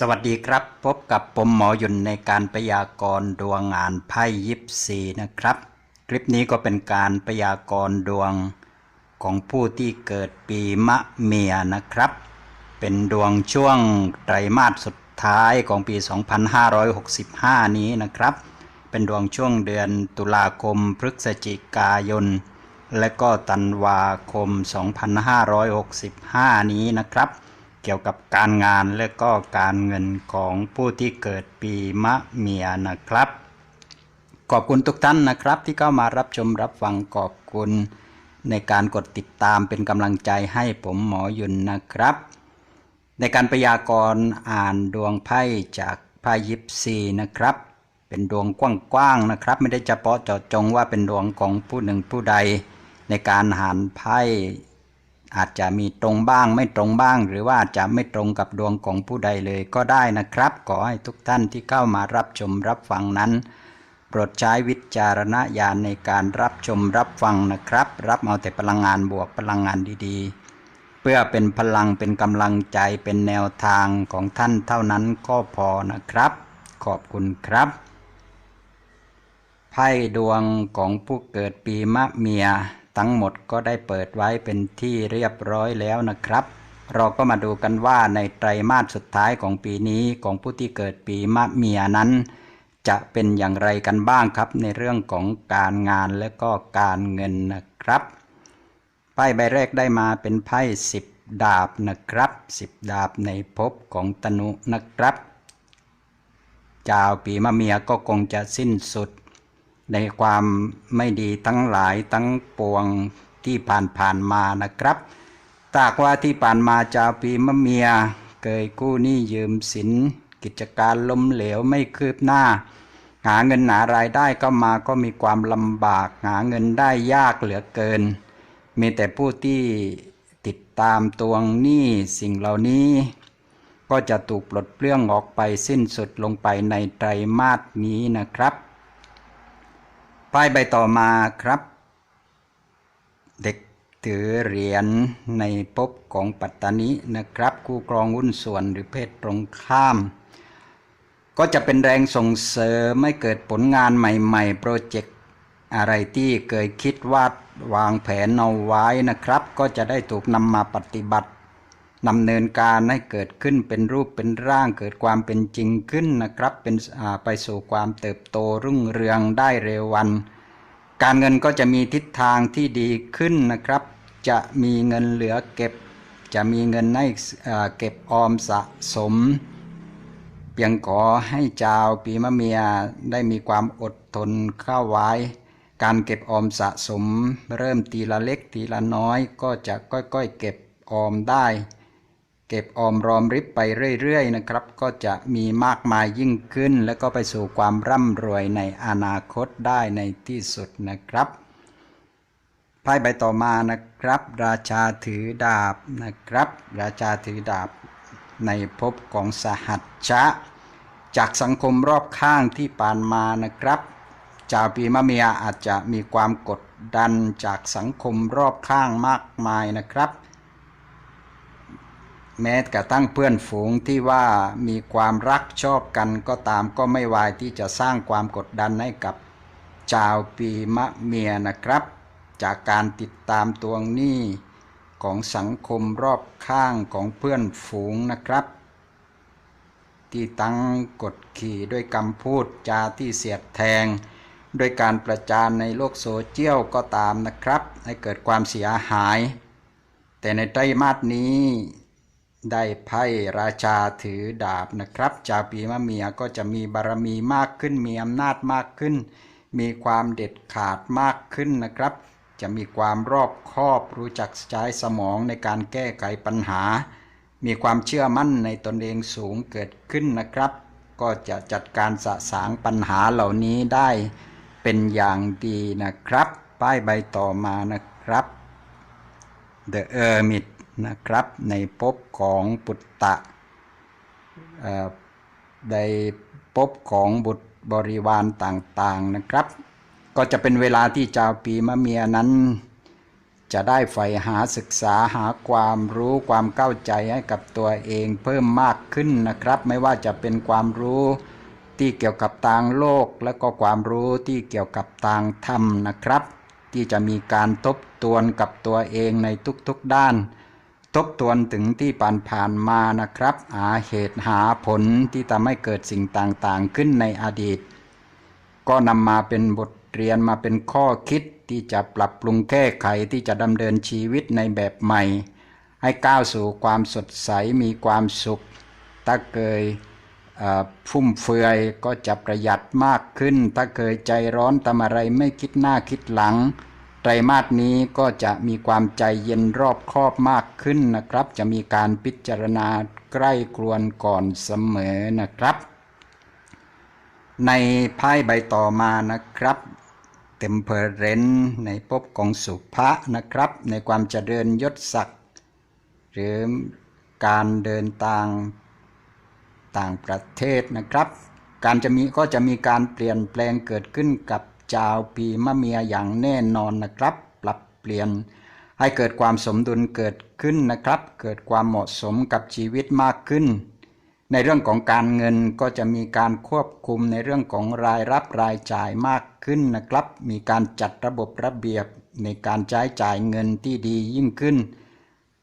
สวัสดีครับ พบกับผมหมอยุนในการพยากรณ์ดวงงานไพ่ยิปซีนะครับ คลิปนี้ก็เป็นการพยากรณ์ดวงของผู้ที่เกิดปีมะเมียนะครับ เป็นดวงช่วงไตรมาสสุดท้ายของปี 2565 นี้นะครับ เป็นดวงช่วงเดือนตุลาคมพฤศจิกายน และก็ธันวาคม 2565 นี้นะครับ เกี่ยวกับการงานและก็การเงินของผู้ที่เกิดปีมะเมียนะครับ ขอบคุณทุกท่านนะครับ ที่เข้ามารับชมรับฟังขอบคุณในการกดติดตามเป็นกำลังใจให้ผมหมอยุนนะครับ ในการพยากรณ์อ่านดวงไพ่จากไพ่ยิปซีนะครับ เป็นดวงกว้างๆนะครับ ไม่ได้เฉพาะเจาะจงว่าเป็นดวงของผู้หนึ่งผู้ใด ในการหานไพ่ อาจจะมีตรงบ้างไม่ตรงบ้าง หรือว่าอาจจะไม่ตรงกับดวงของผู้ใดเลยก็ได้นะครับ ขอให้ทุกท่านที่เข้ามารับชมรับฟังนั้น โปรดใช้วิจารณญาณในการรับชมรับฟังนะครับ รับเอาแต่พลังงานบวกพลังงานดีๆ เพื่อเป็นพลังเป็นกำลังใจเป็นแนวทางของท่านเท่านั้นก็พอนะครับ ขอบคุณครับไพ่ดวงของผู้เกิดปีมะเมีย ทั้งหมดก็ได้เปิดไว้เป็นที่เรียบร้อยแล้วนะครับ เราก็มาดูกันว่าในไตรมาสสุดท้ายของปีนี้ของผู้ที่เกิดปีมะเมียนั้น จะเป็นอย่างไรกันบ้างครับ ในเรื่องของการงานและก็การเงินนะครับไพ่ใบแรกได้มาเป็นไพ่สิบดาบนะครับสิบดาบในภพของตนุนะครับ เจ้าปีมะเมียก็คงจะสิ้นสุด ในความไม่ดีทั้งหลายทั้งปวงที่ผ่านผ่านมานะครับตากว่าที่ผ่านมาเจ้าปีมะเมีย เคยกู้หนี้ยืมสิน กิจการล้มเหลวไม่คืบหน้า หาเงินหารายได้ก็มาก็มีความลำบาก หาเงินได้ยากเหลือเกิน มีแต่ผู้ที่ติดตามตวงหนี้สิ่งเหล่านี้ ก็จะถูกปลดเปลื้องออกไปสิ้นสุดลงไปในไตรมาสนี้นะครับ ป้ายใบต่อมาครับ เด็กถือเหรียญในภพของปัตตานินะครับ คู่ครองหุ้นส่วนหรือเพศตรงข้าม ก็จะเป็นแรงส่งเสริมให้เกิดผลงานใหม่ ๆ โปรเจกต์อะไรที่เคยคิดวาดวางแผนเอาไว้นะครับ ก็จะได้ถูกนำมาปฏิบัติ ดำเนินการให้เกิดขึ้นเป็นรูปเป็นร่างเกิดความเป็นจริงขึ้นนะครับ เป็นไปสู่ความเติบโตรุ่งเรืองได้เร็ววัน การเงินก็จะมีทิศทางที่ดีขึ้นนะครับ จะมีเงินเหลือเก็บ จะมีเงินให้เก็บออมสะสม เพียงขอให้เจ้าปีมะเมียได้มีความอดทนเข้าไว้ การเก็บออมสะสม เริ่มทีละเล็กทีละน้อยก็จะค่อยๆเก็บออมได้ เก็บออมรอมริบไปเรื่อยๆนะครับ ก็จะมีมากมายยิ่งขึ้น แล้วก็ไปสู่ความร่ำรวยในอนาคตได้ในที่สุดนะครับไพ่ใบต่อมานะครับ ราชาถือดาบนะครับ ราชาถือดาบในภพของสหัชชะ จากสังคมรอบข้างที่ผ่านมานะครับชาวปีมะเมียอาจจะมีความกดดันจากสังคมรอบข้างมากมายนะครับ แม้กระทั่งเพื่อนฝูงที่ว่ามีความรักชอบกันก็ตามก็ไม่วายที่จะสร้างความกดดันให้กับชาวปีมะเมียนะครับ จากการติดตามตวงหนี้ของสังคมรอบข้างของเพื่อนฝูงนะครับ ที่ตั้งกดขี่ด้วยคำพูดจาที่เสียดแทงด้วยการประจานในโลกโซเชียลก็ตามนะครับ ให้เกิดความเสียหาย แต่ในไตรมาสนี้ ได้ไพ่ราชาถือดาบนะครับชาวปีมะเมียก็จะมีบารมีมากขึ้น มีอำนาจมากขึ้น มีความเด็ดขาดมากขึ้นนะครับ จะมีความรอบคอบรู้จักใช้สมองในการแก้ไขปัญหา มีความเชื่อมั่นในตนเองสูงเกิดขึ้นนะครับ ก็จะจัดการสะสางปัญหาเหล่านี้ได้เป็นอย่างดีนะครับ ป้ายใบต่อมานะครับ The Hermit นะครับ ในภพของปุตตะในภพของบุตรบริวารต่างๆนะครับ ก็จะเป็นเวลาที่ชาวปีมะเมียนั้น จะได้ใฝ่หาศึกษาหาความรู้ความเข้าใจให้กับตัวเองเพิ่มมากขึ้นนะครับ ไม่ว่าจะเป็นความรู้ที่เกี่ยวกับทางโลก และก็ความรู้ที่เกี่ยวกับทางธรรมนะครับ ที่จะมีการทบทวนกับตัวเองในทุกๆด้าน ทบทวนถึงที่ผ่านๆมานะครับ หาเหตุหาผลที่ทำให้เกิดสิ่งต่างๆ ขึ้นในอดีต ก็นำมาเป็นบทเรียนมาเป็นข้อคิดที่จะปรับปรุงแก้ไขที่จะดำเนินชีวิตในแบบใหม่ ให้ก้าวสู่ความสดใสมีความสุข ถ้าเคยฟุ่มเฟือยก็จะประหยัดมากขึ้น ถ้าเคยใจร้อนทำอะไรไม่คิดหน้าคิดหลัง ไตรมาสนี้ก็จะมีความใจเย็นรอบคอบมากขึ้นนะครับ จะมีการพิจารณาใกล้กรวนก่อนเสมอนะครับ ในไพ่ใบต่อมานะครับเต็มเพอเรนในภพของสุภะนะครับ ในความเจริญยศศักดิ์หรือการเดินทางต่างประเทศนะครับ การจะมีก็จะมีการเปลี่ยนแปลงเกิดขึ้นกับ ชาวปีมะเมียอย่างแน่นอนนะครับ ปรับเปลี่ยน ให้เกิดความสมดุลเกิดขึ้นนะครับ เกิดความเหมาะสมกับชีวิตมากขึ้น ในเรื่องของการเงินก็จะมีการควบคุมในเรื่องของรายรับรายจ่ายมากขึ้นนะครับ มีการจัดระบบระเบียบในการใช้จ่ายเงินที่ดียิ่งขึ้น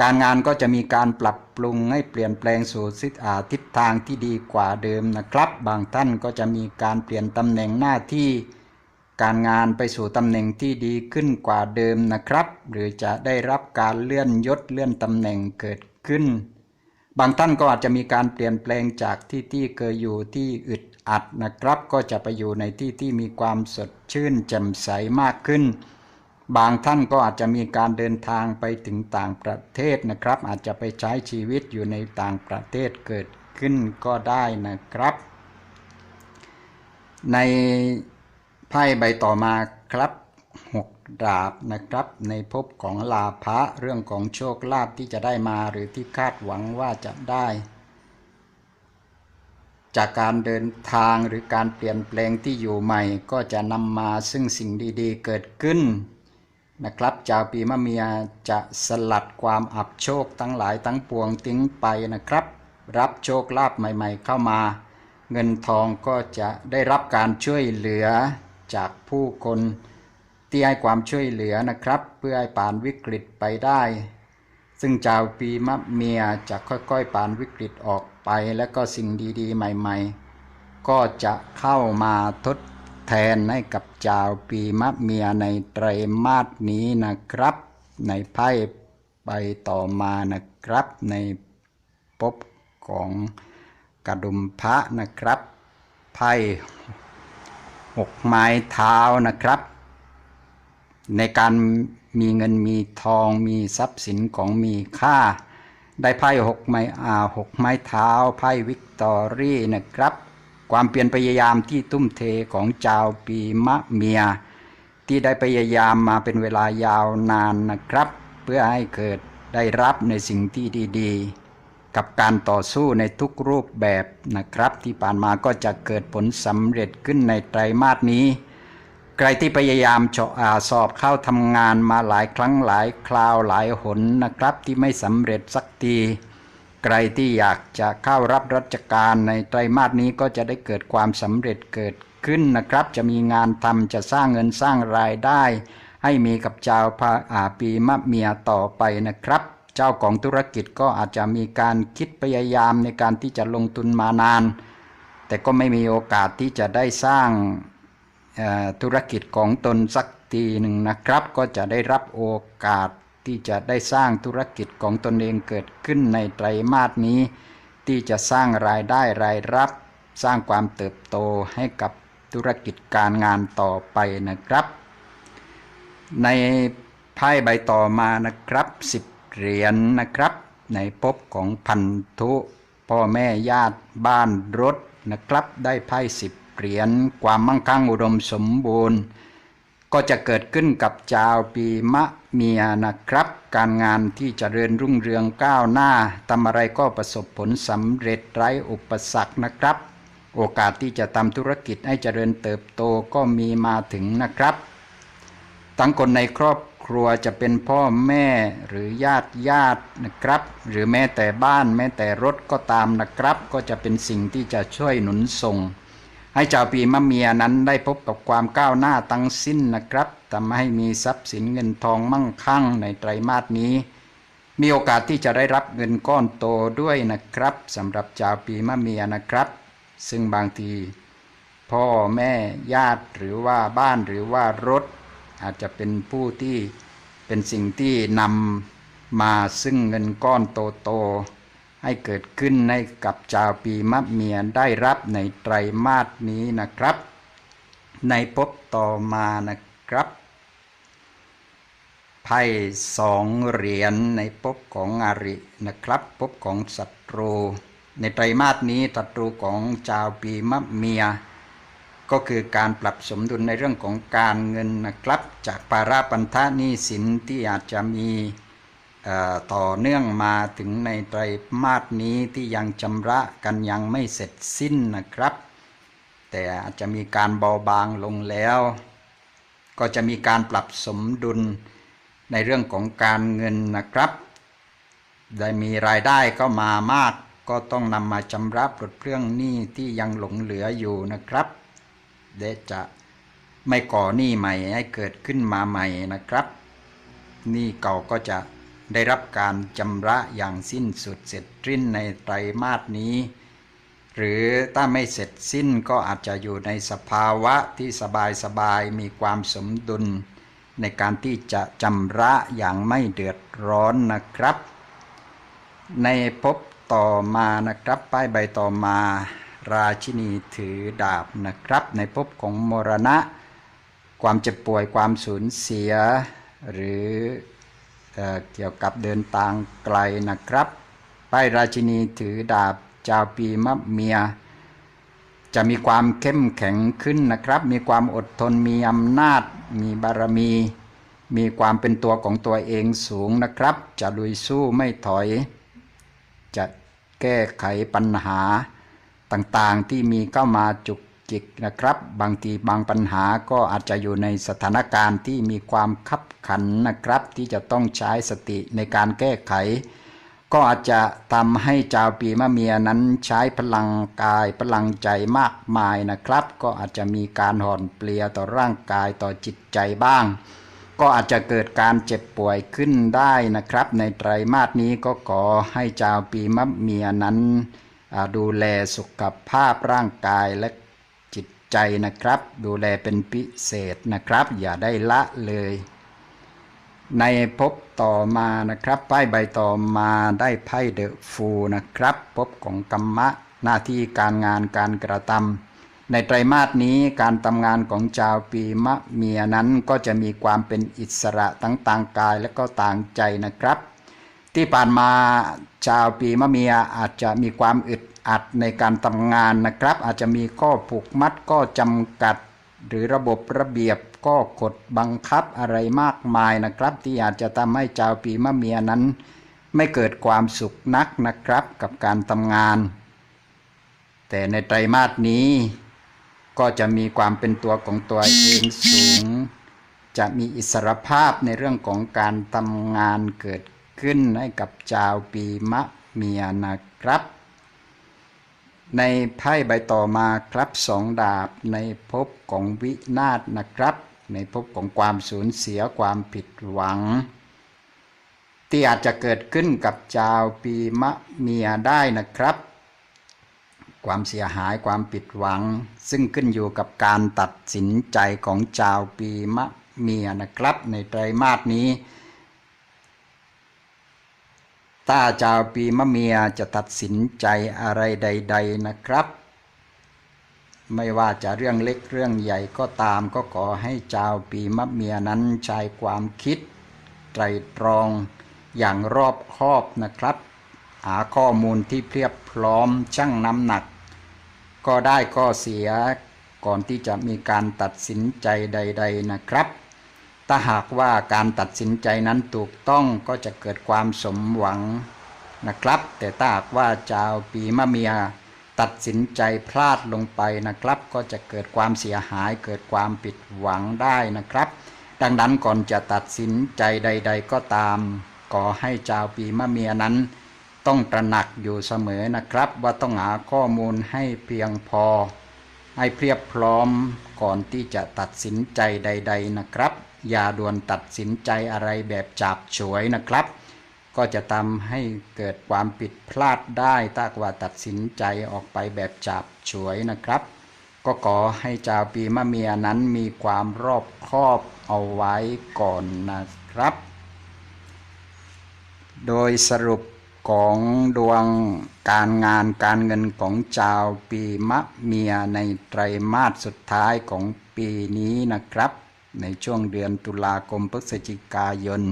การงานก็จะมีการปรับปรุงให้เปลี่ยนแปลงสู่ทิศอาทิศทางที่ดีกว่าเดิมนะครับ บางท่านก็จะมีการเปลี่ยนตำแหน่งหน้าที่ การงานไปสู่ตำแหน่งที่ดีขึ้นกว่าเดิมนะครับ หรือจะได้รับการเลื่อนยศเลื่อนตำแหน่งเกิดขึ้น บางท่านก็อาจจะมีการเปลี่ยนแปลงจากที่ที่เคยอยู่ที่อึดอัดนะครับ ก็จะไปอยู่ในที่ที่มีความสดชื่นแจ่มใสมากขึ้น บางท่านก็อาจจะมีการเดินทางไปถึงต่างประเทศนะครับ อาจจะไปใช้ชีวิตอยู่ในต่างประเทศเกิดขึ้นก็ได้นะครับ ใน ไพ่ใบต่อมาครับหกดาบนะครับ ในภพของลาภะเรื่องของโชคลาภที่จะได้มาหรือที่คาดหวังว่าจะได้ จากการเดินทางหรือการเปลี่ยนแปลงที่อยู่ใหม่ ก็จะนำมาซึ่งสิ่งดีๆ เกิดขึ้นนะครับชาวปีมะเมียจะสลัดความอับโชคทั้งหลายทั้งปวงทิ้งไปนะครับ รับโชคลาภใหม่ ๆ เข้ามา เงินทองก็จะได้รับการช่วยเหลือ จากผู้คนที่ให้ความช่วยเหลือนะครับ เพื่อให้ผ่านวิกฤตไปได้ ซึ่งชาวปีมะเมียจะค่อยๆผ่านวิกฤตออกไป และก็สิ่งดีๆ ใหม่ ๆ ก็จะเข้ามาทดแทนให้กับชาวปีมะเมียในไตรมาสนี้นะครับ ในไพ่ไปต่อมานะครับ ในภพของกระดุมพระนะครับไพ่ หกไม้เท้านะครับ ในการมีเงินมีทองมีทรัพย์สินของมีค่า ได้ไพ่หกไม้อาหกไม้เท้าไพ่วิกตอรี่นะครับ ความเปลี่ยนพยายามที่ทุ่มเทของชาวปีมะเมีย ที่ได้พยายามมาเป็นเวลายาวนานนะครับ เพื่อให้เกิดได้รับในสิ่งที่ดี ๆ กับการต่อสู้ในทุกรูปแบบนะครับ ที่ผ่านมาก็จะเกิดผลสำเร็จขึ้นในไตรมาสนี้ ใครที่พยายามเจาะอาสอบเข้าทำงานมาหลายครั้งหลายคราวหลายหนนะครับ ที่ไม่สำเร็จสักที ใครที่อยากจะเข้ารับราชการในไตรมาสนี้ก็จะได้เกิดความสำเร็จเกิดขึ้นนะครับ จะมีงานทำจะสร้างเงินสร้างรายได้ ให้มีกับชาวพาอาปีมะเมียต่อไปนะครับ เจ้าของธุรกิจก็อาจจะมีการคิดพยายามในการที่จะลงทุนมานาน แต่ก็ไม่มีโอกาสที่จะได้สร้างธุรกิจของตนสักทีหนึ่งนะครับ ก็จะได้รับโอกาสที่จะได้สร้างธุรกิจของตนเองเกิดขึ้นในไตรมาสนี้ ที่จะสร้างรายได้รายรับ สร้างความเติบโตให้กับธุรกิจการงานต่อไปนะครับ ในไพ่ใบต่อมานะครับสิบ เหรียญนะครับ ในภพของพันธุพ่อแม่ญาติบ้านรถนะครับ ได้ไพ่สิบเหรียญความมั่งคั่งอุดมสมบูรณ์ ก็จะเกิดขึ้นกับชาวปีมะเมียนะครับ การงานที่จเจริญรุ่งเรืองก้าวหน้าทำอะไรก็ประสบผลสำเร็จไร้อุปสรรคนะครับ โอกาสที่จะทำธุรกิจให้เจริญเติบโตก็มีมาถึงนะครับ ทั้งคนในครอบ ครัวจะเป็นพ่อแม่หรือญาติญาตินะครับ หรือแม้แต่บ้านแม้แต่รถก็ตามนะครับ ก็จะเป็นสิ่งที่จะช่วยหนุนส่ง ให้ชาวปีมะเมียนั้นได้พบกับความก้าวหน้าตั้งสิ้นนะครับทำให้มีทรัพย์สินเงินทองมั่งคั่งในไตรมาสนี้ มีโอกาสที่จะได้รับเงินก้อนโตด้วยนะครับสำหรับชาวปีมะเมียนะครับ ซึ่งบางที พ่อแม่ญาติหรือว่าบ้านหรือว่ารถ อาจจะเป็นผู้ที่เป็นสิ่งที่นำมาซึ่งเงินก้อนโตๆให้เกิดขึ้นให้กับชาวปีมะเมียได้รับในไตรมาสนี้นะครับ ในภพต่อมานะครับไพ่สองเหรียญในภพของอารินะครับภพของศัตรู ในไตรมาสนี้ศัตรูของชาวปีมะเมีย ก็คือการปรับสมดุลในเรื่องของการเงินนะครับจากปาราปันทะหนี้สินที่อาจจะมีต่อเนื่องมาถึงในไตรมาสนี้ที่ยังชำระกันยังไม่เสร็จสิ้นนะครับ แต่อาจจะมีการเบาบางลงแล้ว ก็จะมีการปรับสมดุลในเรื่องของการเงินนะครับ ได้มีรายได้เข้ามามาก ก็ต้องนำมาชำระปลดเปลื้องหนี้ที่ยังหลงเหลืออยู่นะครับ เดะจะไม่ก่อหนี้ใหม่ให้เกิดขึ้นมาใหม่นะครับหนี้เก่าก็จะได้รับการชำระอย่างสิ้นสุดเสร็จสิ้นในไตรมาสนี้ หรือถ้าไม่เสร็จสิ้นก็อาจจะอยู่ในสภาวะที่สบายสบายๆมีความสมดุล ในการที่จะชำระอย่างไม่เดือดร้อนนะครับ ในภพต่อมานะครับป้ายใบต่อมา ราชินีถือดาบนะครับ ในภพของมรณะ ความเจ็บป่วยความสูญเสีย หรือเออเกี่ยวกับเดินทางไกลนะครับป้ายราชินีถือดาบเจ้าปีมะเมีย จะมีความเข้มแข็งขึ้นนะครับ มีความอดทนมีอำนาจ มีบารมี มีความเป็นตัวของตัวเองสูงนะครับ จะลุยสู้ไม่ถอย จะแก้ไขปัญหา ต่างๆที่มีเข้ามาจุกจิกนะครับ บางทีบางปัญหาก็อาจจะอยู่ในสถานการณ์ที่มีความคับขันนะครับ ที่จะต้องใช้สติในการแก้ไข ก็อาจจะทำให้ชาวปีมะเมียนั้นใช้พลังกายพลังใจมากมายนะครับ ก็อาจจะมีการห่อนเปลียต่อร่างกายต่อจิตใจบ้าง ก็อาจจะเกิดการเจ็บป่วยขึ้นได้นะครับ ในไตรมาสนี้ก็ขอให้ชาวปีมะเมียนั้น ดูแลสุขภาพร่างกายและจิตใจนะครับ ดูแลเป็นพิเศษนะครับ อย่าได้ละเลย ในภพต่อมานะครับป้ายใบต่อมาได้ไพ่เดอะฟูนะครับภพของกรรมะหน้าที่การงานการกระทำในไตรมาสนี้การทำงานของชาวปีมะเมียนั้นก็จะมีความเป็นอิสระทั้งต่างกายและก็ต่างใจนะครับ ที่ผ่านมาชาวปีมะเมียอาจจะมีความอึดอัดในการทำงานนะครับ อาจจะมีข้อผูกมัดข้อจำกัด หรือระบบระเบียบก็กฎบังคับอะไรมากมายนะครับ ที่อาจจะทำให้ชาวปีมะเมียนั้น ไม่เกิดความสุขนักนะครับกับการทำงาน แต่ในไตรมาสนี้ ก็จะมีความเป็นตัวของตัวเองสูง จะมีอิสรภาพในเรื่องของการทำงานเกิด ขึ้นให้กับชาวปีมะเมียนะครับ ในไพ่ใบต่อมาครับสองดาบในภพของวินาศนะครับ ในภพของความสูญเสียความผิดหวัง ที่อาจจะเกิดขึ้นกับชาวปีมะเมียได้นะครับ ความเสียหายความผิดหวัง ซึ่งขึ้นอยู่กับการตัดสินใจของชาวปีมะเมียนะครับ ในไตรมาสนี้ ถ้าชาวปีมะเมียจะตัดสินใจอะไรใด ๆนะครับ ไม่ว่าจะเรื่องเล็กเรื่องใหญ่ก็ตามก็ขอให้ชาวปีมะเมียนั้นใช้ความคิดไตรตรองอย่างรอบคอบนะครับ หาข้อมูลที่เพียบพร้อมชั่งน้ำหนัก ก็ได้ก็เสียก่อนที่จะมีการตัดสินใจใด ๆนะครับ ถ้าหากว่าการตัดสินใจนั้นถูกต้องก็จะเกิดความสมหวังนะครับ แต่ถ้าหากว่าชาวปีมะเมียตัดสินใจพลาดลงไปนะครับ ก็จะเกิดความเสียหายเกิดความผิดหวังได้นะครับ ดังนั้นก่อนจะตัดสินใจใด ๆ ก็ตามขอให้ชาวปีมะเมียนั้น ต้องตระหนักอยู่เสมอนะครับ ว่าต้องหาข้อมูลให้เพียงพอ ให้เพียบพร้อมก่อนที่จะตัดสินใจใด ๆนะครับ อย่าด่วนตัดสินใจอะไรแบบจับฉวยนะครับ ก็จะทำให้เกิดความผิดพลาดได้ถ้าว่าตัดสินใจออกไปแบบจับฉวยนะครับ ก็ขอให้ชาวปีมะเมียนั้นมีความรอบคอบเอาไว้ก่อนนะครับ โดยสรุปของดวงการงานการเงินของชาวปีมะเมียในไตรมาสสุดท้ายของปีนี้นะครับ ในช่วงเดือนตุลาคมพฤศจิกายน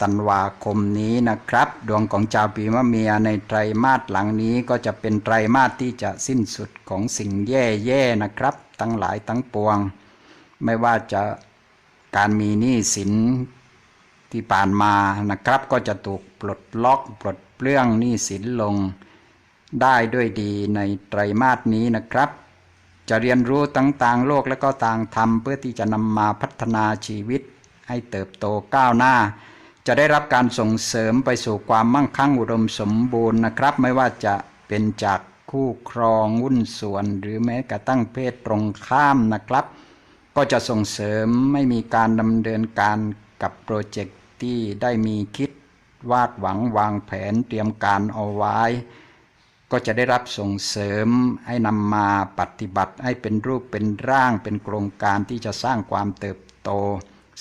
ธันวาคมนี้นะครับ ดวงของชาวปีมะเมียในไตรมาสหลังนี้ก็จะเป็นไตรมาสที่จะสิ้นสุดของสิ่งแย่ๆนะครับ ทั้งหลายทั้งปวง ไม่ว่าจะการมีหนี้สินที่ผ่านมานะครับ ก็จะถูกปลดล็อกปลดเปลื้องหนี้สินลงได้ด้วยดีในไตรมาสนี้นะครับ จะเรียนรู้ทั้งต่างโลกและก็ต่างธรรม เพื่อที่จะนำมาพัฒนาชีวิต ให้เติบโตก้าวหน้า จะได้รับการส่งเสริมไปสู่ความมั่งคั่งอุดมสมบูรณ์นะครับ ไม่ว่าจะเป็นจากคู่ครองหุ้นส่วน หรือแม้กระทั่งเพศตรงข้ามนะครับ ก็จะส่งเสริมไม่มีการดำเนินการกับโปรเจกต์ที่ได้มีคิดวาดหวังวางแผนเตรียมการเอาไว้ ก็จะได้รับส่งเสริมให้นำมาปฏิบัติให้เป็นรูปเป็นร่างเป็นโครงการที่จะสร้างความเติบโต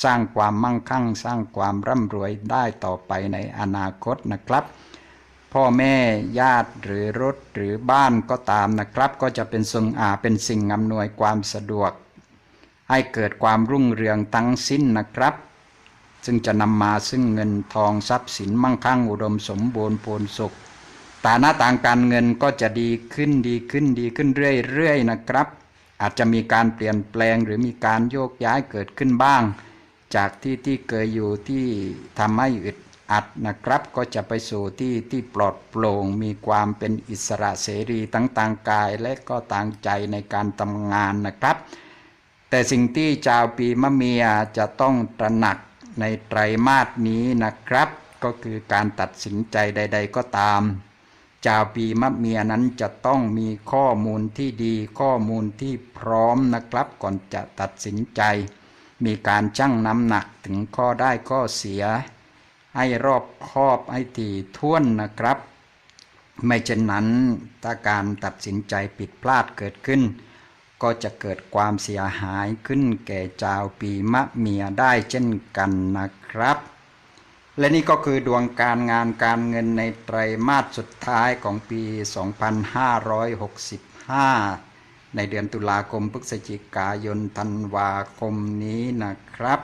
สร้างความมั่งคั่ง สร้างความร่ำรวยได้ต่อไปในอนาคตนะครับ พ่อแม่ญาติหรือรถหรือบ้านก็ตามนะครับ ก็จะเป็นทรงอาเป็นสิ่งอำนวยความสะดวก ให้เกิดความรุ่งเรืองทั้งสิ้นนะครับซึ่งจะนำมาซึ่งเงินทองทรัพย์สินมั่งคั่งอุดมสมบูรณ์พูนสุข ฐานะทางการเงินก็จะดีขึ้นดีขึ้นดีขึ้นเรื่อยๆนะครับ อาจจะมีการเปลี่ยนแปลงหรือมีการโยกย้ายเกิดขึ้นบ้าง จากที่ที่เคยอยู่ที่ทำให้อึดอัดนะครับ ก็จะไปสู่ที่ที่ปลอดโปร่งมีความเป็นอิสระเสรีทั้งทางกายและก็ทางใจในการทำงานนะครับ แต่สิ่งที่ชาวปีมะเมียจะต้องตระหนักในไตรมาสนี้นะครับ ก็คือการตัดสินใจใด ๆ ก็ตาม ชาวปีมะเมียนั้นจะต้องมีข้อมูลที่ดีข้อมูลที่พร้อมนะครับ ก่อนจะตัดสินใจ มีการชั่งน้ำหนักถึงข้อได้ข้อเสีย ให้รอบคอบให้ถี่ถ้วนนะครับ ไม่เช่นนั้นถ้าการตัดสินใจผิดพลาดเกิดขึ้น ก็จะเกิดความเสียหายขึ้นแก่ชาวปีมะเมียได้เช่นกันนะครับ และนี่ก็คือดวงการงานการเงินในไตรมาสสุดท้ายของปี 2565 ในเดือนตุลาคมพฤศจิกายนธันวาคมนี้นะครับ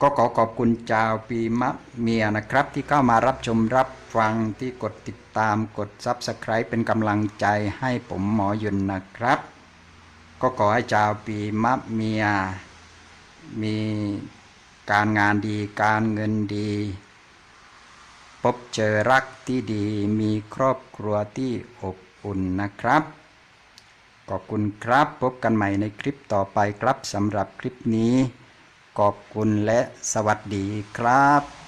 ก็ขอขอบคุณชาวปีมะเมียนะครับ ที่เข้ามารับชมรับฟังที่กดติดตามกด Subscribe เป็นกำลังใจให้ผมหมอยุนนะครับ ก็ขอให้ชาวปีมะเมียมี การงานดีการเงินดี พบเจอรักที่ดีมีครอบครัวที่อบอุ่นนะครับ ขอบคุณครับพบกันใหม่ในคลิปต่อไปครับสำหรับคลิปนี้ ขอบคุณและสวัสดีครับ